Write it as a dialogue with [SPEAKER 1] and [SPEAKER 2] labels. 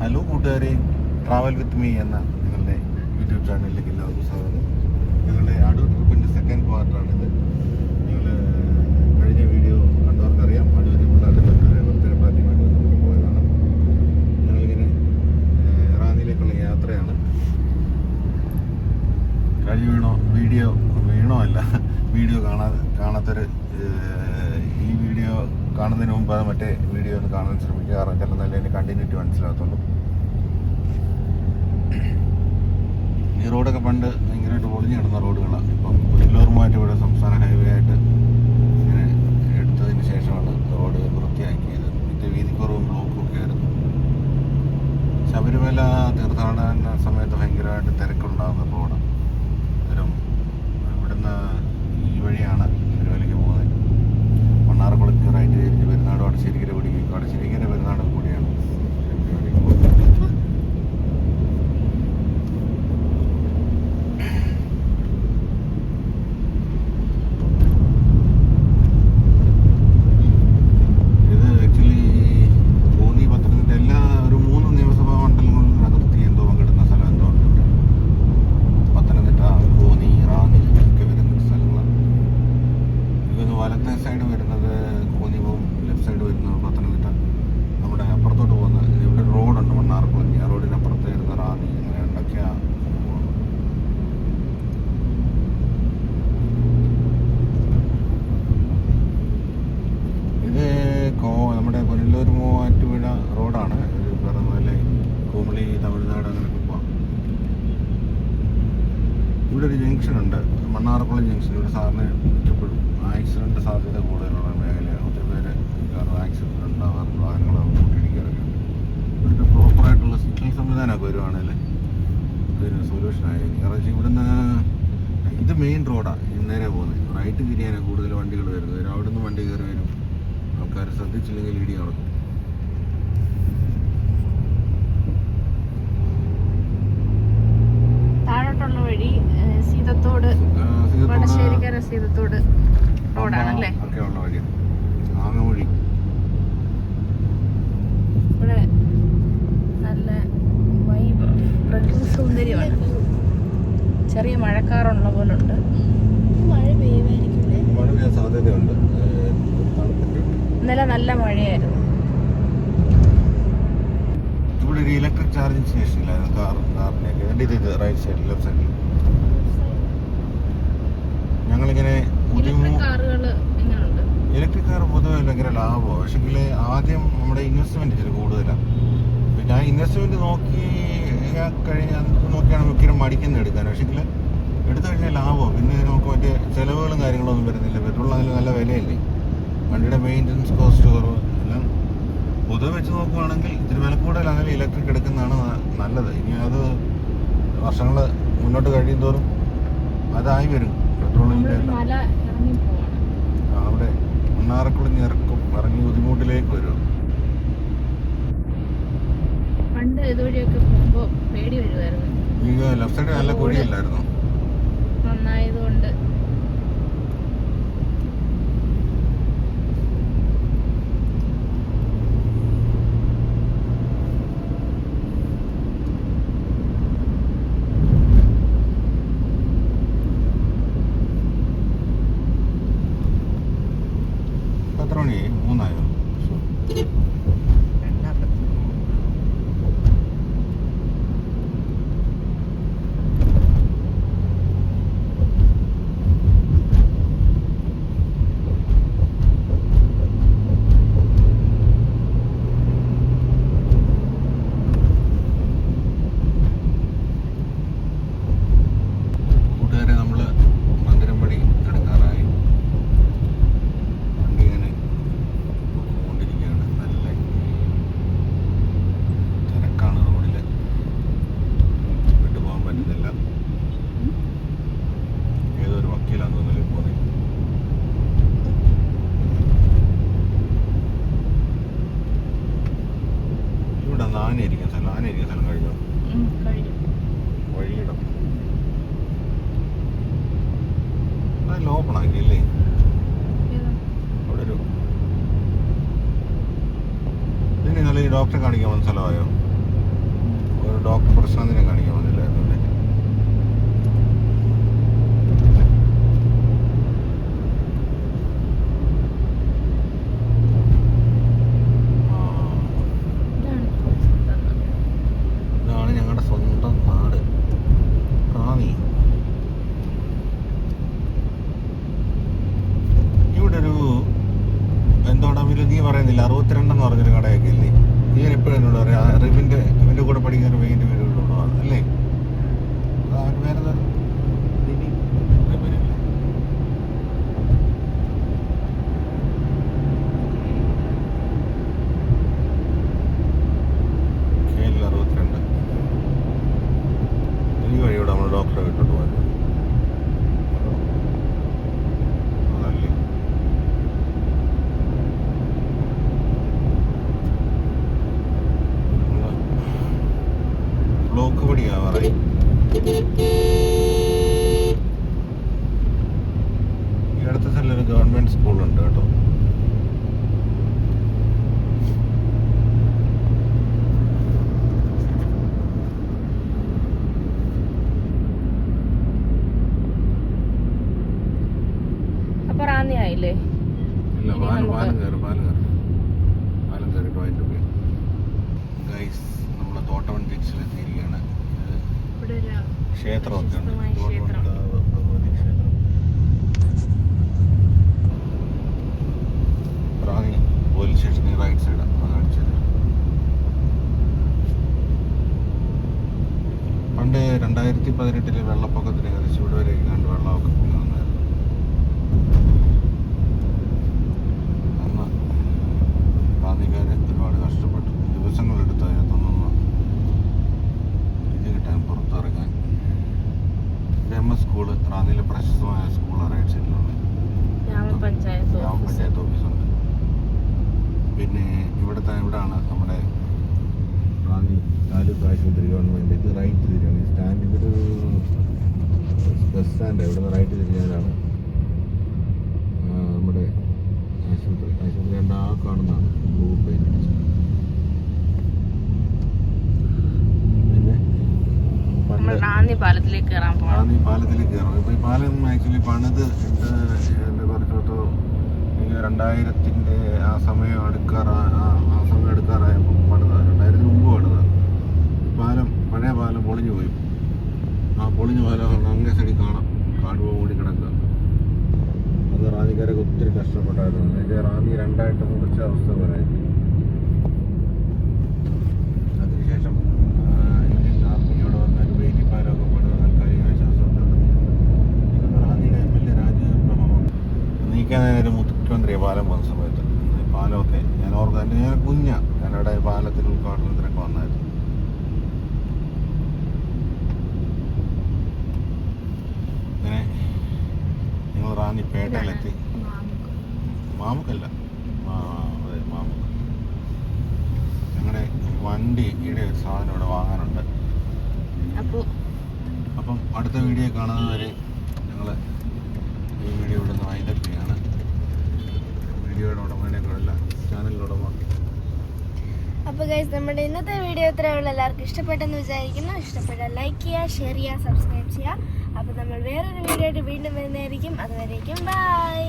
[SPEAKER 1] Hello കൂട്ടുകാരെ travel with me എന്ന നിങ്ങളുടെ യൂട്യൂബ് ചാനലിലേക്ക് എല്ലാവർക്കും സ്വാഗതം. ഞങ്ങളുടെ അടൂർ ട്രിപ്പിന്റെ സെക്കൻഡ് പാർട്ടാണിത് നിങ്ങൾ കഴിഞ്ഞ വീഡിയോ കണ്ടവർക്കറിയാം അടൂർ പിള്ളേരുടെ ബർത്ത്ഡേ ബർത്ത്ഡേ പാർട്ടിയുമായിട്ട് ബന്ധപ്പെട്ട് പോയതാണ് ഞങ്ങളിങ്ങനെ റാന്നിയിലേക്കുള്ള യാത്രയാണ്. കഴിഞ്ഞ വീണോ വീഡിയോ വീണോ അല്ല വീഡിയോ കാണാതെ കാണാത്തൊരു ഈ വീഡിയോ കാണുന്നതിന് മുമ്പ് അത് മറ്റേ വീഡിയോ ഒന്ന് കാണാൻ ശ്രമിക്കുക. കാരണം ചില നല്ല അതിന്റെ കണ്ടിന്യൂറ്റി മനസ്സിലാകത്തുള്ളൂ. ഈ റോഡൊക്കെ പണ്ട് ഭയങ്കരമായിട്ട് പൊളിഞ്ഞു കിടന്ന റോഡുകളാണ് ഇപ്പം പുനലൂറുമായിട്ട് ഇവിടെ സംസ്ഥാന ഹൈവേ ആയിട്ട് ഇങ്ങനെ എടുത്തതിന് ശേഷമാണ് റോഡ് വൃത്തിയാക്കിയത്. മറ്റേ വീതിക്കുറവും ബ്ലോക്കും ഒക്കെ ആയിരുന്നു. ശബരിമല തീർത്ഥാടന സമയത്ത് ഭയങ്കരമായിട്ട് തിരക്കുണ്ടാകുന്ന റോഡ് അന്നേരം ഇവിടുന്ന് ഈ വഴിയാണ് ശബരിമലയ്ക്ക് പോകുന്നത് മണ്ണാർക്കുളത്ത് റൈറ്റ് തിരിഞ്ഞ് പെരുന്നാട് വടശ്ശേരിക്കര പിടിക്കും വടശ്ശേരിക്കര പെരുന്നാട് കൂടിയാണ് ശബരിമലയ്ക്ക് പോകുന്നത് ഇത് ആക്ച്വലി കോന്നി പത്തനംതിട്ട എല്ലാ ഒരു മൂന്ന് നിയമസഭാ മണ്ഡലങ്ങളിലും അതിർത്തി എന്തോ പങ്കെടുക്കുന്ന സ്ഥലം എന്തോ ഉണ്ട് ഇവിടെ പത്തനംതിട്ട കോന്നി റാന്നി ഒക്കെ വരുന്ന സ്ഥലങ്ങളാണ് എനിക്കൊന്ന് വലത്തെ സൈഡ് വരുന്നത് കോന്നി പോവും ലെഫ്റ്റ് സൈഡ് വരുന്നത് പത്തനംതിട്ട. നമ്മുടെ അപ്പുറത്തോട്ട് പോകുന്ന ഇവിടെ റോഡുണ്ട് മണ്ണാർക്കുളഞ്ഞി ആ റോഡിന് അപ്പുറത്ത് വരുന്ന റാന്നി അങ്ങനെ ഉണ്ടൊക്കെയാണ് കോ നമ്മുടെ റോഡാണ്. കോമളി പോവാം. ഇവിടെ ഒരു ജംഗ്ഷൻ ഉണ്ട് മണ്ണാർക്കുളം ജംഗ്ഷൻ ഇവിടെ സാറിന് മിക്കപ്പോഴും ആക്സിഡന്റ് സാധ്യത കൂടുതലുള്ള മേഖലയാണ്. ഒത്തിരി പേര് കാരണം ആക്സിഡന്റ് ഉണ്ടാകാറുണ്ട്. വാഹനങ്ങളൊക്കെ കൂട്ടിയിടിക്കാറൊക്കെ ഇവിടുത്തെ പ്രോപ്പറായിട്ടുള്ള സിഗ്നൽ സംവിധാനമൊക്കെ വരുവാണെങ്കിൽ ഇതിന് സൊല്യൂഷനായി കാരണം വെച്ചാൽ ഇവിടുന്ന് ഇത് മെയിൻ റോഡാണ് നേരെ പോകുന്നത്. റൈറ്റ് തിരിയാനാണ് കൂടുതൽ വണ്ടികൾ വരുന്നത്. അവിടെ നിന്ന് വണ്ടി കയറി വരും. ആൾക്കാർ ശ്രദ്ധിച്ചില്ലെങ്കിൽ ഇടി നടക്കും.
[SPEAKER 2] താഴോട്ടുള്ള വഴി സീതത്തോട്
[SPEAKER 1] സീതത്തോട്
[SPEAKER 2] വടശ്ശേരിക്കര സീതത്തോട്. റോഡാണല്ലേ
[SPEAKER 1] ഒക്കെ ഉള്ള വഴി
[SPEAKER 2] ഇവിടെ നല്ല വൈബ് പ്രകൃതി സൗന്ദര്യമാണ്. ചെറിയ മഴക്കാറുള്ള പോലെ ഉണ്ട് മഴ പെയ്യുമായിരിക്കും
[SPEAKER 1] മഴ പെയ്യാൻ സാധ്യതയുണ്ട്. ഉണ്ട്
[SPEAKER 2] ഇന്നലെ നല്ല മഴയായിരുന്നു.
[SPEAKER 1] ഇവിടെ ഒരു ഇലക്ട്രിക് ചാർജിങ് സ്റ്റേഷൻ ഇല്ലായിരുന്നു. കാർ കാറിനൊക്കെ എന്റെ ഇത് റൈറ്റ് സൈഡിൽ ലെഫ്റ്റ് സൈഡിൽ ഞങ്ങളിങ്ങനെ ഇലക്ട്രിക് കാർ പൊതുവെ ഭയങ്കര ലാഭമാണ് പക്ഷെങ്കിൽ ആദ്യം നമ്മുടെ ഇൻവെസ്റ്റ്മെന്റ് ഇച്ചിരി കൂടുതലാണ് പിന്നെ ആ ഇൻവെസ്റ്റ്മെന്റ് നോക്കി കഴിഞ്ഞാൽ നോക്കിയാണ് മിക്കലും മടിക്കുന്ന എടുക്കാൻ. പക്ഷെങ്കിൽ എടുത്തു കഴിഞ്ഞാൽ ലാഭമാണ് പിന്നെ നമുക്ക് മറ്റേ ചിലവുകളും കാര്യങ്ങളൊന്നും വരുന്നില്ല. പെട്രോൾ അതിൽ നല്ല വിലയല്ലേ. വണ്ടിയുടെ മെയിന്റനൻസ് കോസ്റ്റ് കുറവ് എല്ലാം പൊതുവെ വെച്ച് നോക്കുവാണെങ്കിൽ ഇത്തിരി വില കൂടുതലാണെങ്കിൽ ഇലക്ട്രിക് എടുക്കുന്നതാണ് നല്ലത്. ഇനി അത് വർഷങ്ങൾ മുന്നോട്ട് കഴിയും തോറും അതായി വരും. പെട്രോളിന്റെ അവിടെ മണ്ണാറക്കുളഞ്ഞ് ഇറക്കും. ഇറങ്ങി ബുദ്ധിമുട്ടിലേക്ക് വരും.
[SPEAKER 2] പണ്ട് ഇതുവഴിയൊക്കെ പോകുമ്പോ പേടി വരുമായിരുന്നു
[SPEAKER 1] ലെഫ്റ്റ് സൈഡ് നല്ല കുഴിയില്ലായിരുന്നു?
[SPEAKER 2] നന്നായതുകൊണ്ട്.
[SPEAKER 1] ഇപ്പൊ എത്ര മണി മൂന്നായോ കൂട്ടുകാരെ ഇവിടെ ആനയിരിക്കുന്ന സ്ഥലം ആനയിരിക്കുന്ന സ്ഥലം വഴിയിടം. അതെല്ലാം ഓപ്പൺ ആക്കിയില്ലേ? അവിടെ ഒരു ഇനി നല്ല ഈ ഡോക്ടറെ കാണിക്കാൻ വന്ന സ്ഥലമായോ? ഗവൺമെന്റ് സ്കൂളുണ്ട് കേട്ടോ.
[SPEAKER 2] അപ്പൊ ഉണ്ട്. ആയില്ലേ
[SPEAKER 1] പാലം
[SPEAKER 2] നമുക്ക്
[SPEAKER 1] പാലം കയറി പാലം കയറി പാലം കയറിയിട്ട് അതിന്റെ പോയി ഗൈസ് നമ്മളെ തോട്ടവൺ ബീച്ചിലെത്തിയിരിക്കുകയാണ് ഇത്
[SPEAKER 2] ഇവിടെ ഒരു
[SPEAKER 1] ക്ഷേത്രമൊക്കെ ഉണ്ട്
[SPEAKER 2] പ്രശസ്തമായ
[SPEAKER 1] തോട്ടവൺ
[SPEAKER 2] ക്ഷേത്രം.
[SPEAKER 1] കാവ് ഭഗവതി ക്ഷേത്രം റാന്നി പോലീസ് സ്റ്റേഷന് റൈറ്റ് സൈഡാണ് അത് കാണിച്ചത് പണ്ട് രണ്ടായിരത്തി പതിനെട്ടിലെ വെള്ളപ്പൊക്കത്തിന് ഏകദേശം ആശുപത്രി ഗവൺമെന്റ് ഇത് റൈറ്റ് തിരിയാണ്. ഈ സ്റ്റാൻഡ് ഇതൊരു ബസ് സ്റ്റാൻഡ് ഇവിടെ നിന്ന് റൈറ്റ് തിരിഞ്ഞാലാണ് നമ്മുടെ ആശുപത്രി. ആശുപത്രി ആ കാണുന്നതാണ്. ബ്ലൂ
[SPEAKER 2] റാന്നി പാലത്തിലേക്ക് കയറാൻ പോകണം
[SPEAKER 1] റാന്നി പാലത്തിലേക്ക് ഇപ്പോൾ ഈ പാലം ആക്ച്വലി പണിത് കുറച്ചോട്ട് രണ്ടായിരത്തിന്റെ ആ സമയം അടുക്കാറാ ആ സമയം എടുക്കാറായപ്പോൾ പണിത രണ്ടായിരത്തിന് മുമ്പ് പണിത ഈ പാലം പഴയ പാലം പൊളിഞ്ഞു പോയി. ആ പൊളിഞ്ഞ പാലം അങ്ങേ സൈഡിൽ കാണാം. കാടുവ മൂടി കിടക്കുക. അത് റാന്നിക്കാരൊക്കെ ഒത്തിരി കഷ്ടപ്പെട്ടായിരുന്നു. എന്നുവെച്ചാൽ റാന്നി രണ്ടായിട്ട് മുറിച്ച അവസ്ഥ വരെ. അതിനുശേഷം വന്ന ഒരു മുഖ്യമന്ത്രിയെ പാലം സമയത്ത്. പാലമൊക്കെ ഞാൻ ഓർക്കാൻ ഞാൻ കുഞ്ഞ. അവിടെ പാലത്തിൽ ഉദ്ഘാടനത്തിനൊക്കെ വന്നായിരുന്നു ഇങ്ങനെ നിങ്ങൾ റാന്നി പേട്ടയിലെത്തി മാമുക്കല്ല അതെ മാമുക്ക്. ഞങ്ങളുടെ വണ്ടിയുടെ ഒരു സാധനം ഇവിടെ വാങ്ങാനുണ്ട്.
[SPEAKER 2] അപ്പൊ?
[SPEAKER 1] അടുത്ത വീഡിയോ കാണുന്നവരെ ഞങ്ങൾ ഈ വീഡിയോ ഇവിടെ നിന്ന് വൈൻഡപ്പ് ചെയ്യാണ്. വീഡിയോയുടെ ഉടമയുടെ കൂടെ ചാനലിലുടമ
[SPEAKER 3] അപ്പോൾ ഗൈസ് നമ്മുടെ ഇന്നത്തെ വീഡിയോ ഇത്രയേ ഉള്ളൂ. എല്ലാവർക്കും ഇഷ്ടപ്പെട്ടെന്ന് വിചാരിക്കുന്നു. ഇഷ്ടപ്പെട്ടാൽ ലൈക്ക് ചെയ്യുക ഷെയർ ചെയ്യുക സബ്സ്ക്രൈബ് ചെയ്യുക. അപ്പോൾ നമ്മൾ വേറൊരു വീഡിയോ ആയിട്ട് വീണ്ടും വരുന്നതായിരിക്കും. അതുവരേക്കും ബൈ